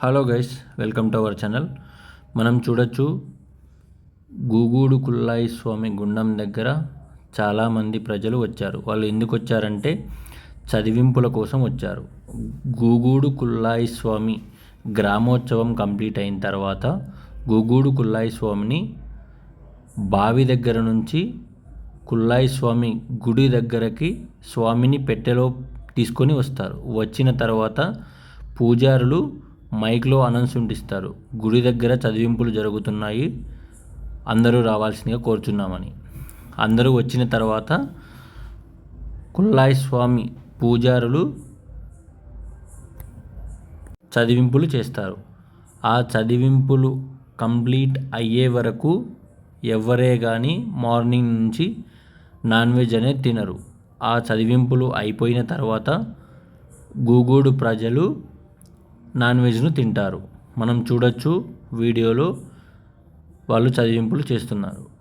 Hello guys welcome to our channel మనం చూడొచ్చు గూగూడు కుల్లాయి స్వామి గుండం దగ్గర చాలామంది ప్రజలు వచ్చారు వాళ్ళు ఎందుకు వచ్చారంటే చదివింపుల కోసం వచ్చారు గూగూడు కుల్లాయి స్వామి గ్రామోత్సవం కంప్లీట్ అయిన తర్వాత గూగూడు కుల్లాయి స్వామిని బావి దగ్గర నుంచి కుల్లాయి స్వామి గుడి దగ్గరకి స్వామిని పెట్టెలో తీసుకొని వస్తారు వచ్చిన తర్వాత పూజారులు మైక్లో అనౌన్స్మెంట్ ఇస్తారు గుడి దగ్గర చదివింపులు జరుగుతున్నాయి. అందరూ రావాల్సిందిగా కోరుచున్నామని. అందరూ వచ్చిన తర్వాత కుల్లాయి స్వామి పూజారులు చదివింపులు చేస్తారు. ఆ చదివింపులు కంప్లీట్ అయ్యే వరకు ఎవరే కానీ మార్నింగ్ నుంచి నాన్ వెజ్ అనేది తినరు. ఆ చదివింపులు అయిపోయిన తర్వాత గూగుడు ప్రజలు నాన్ వెజ్ను తింటారు. మనం చూడొచ్చు వీడియోలో వాళ్ళు చదివింపులు చేస్తున్నారు.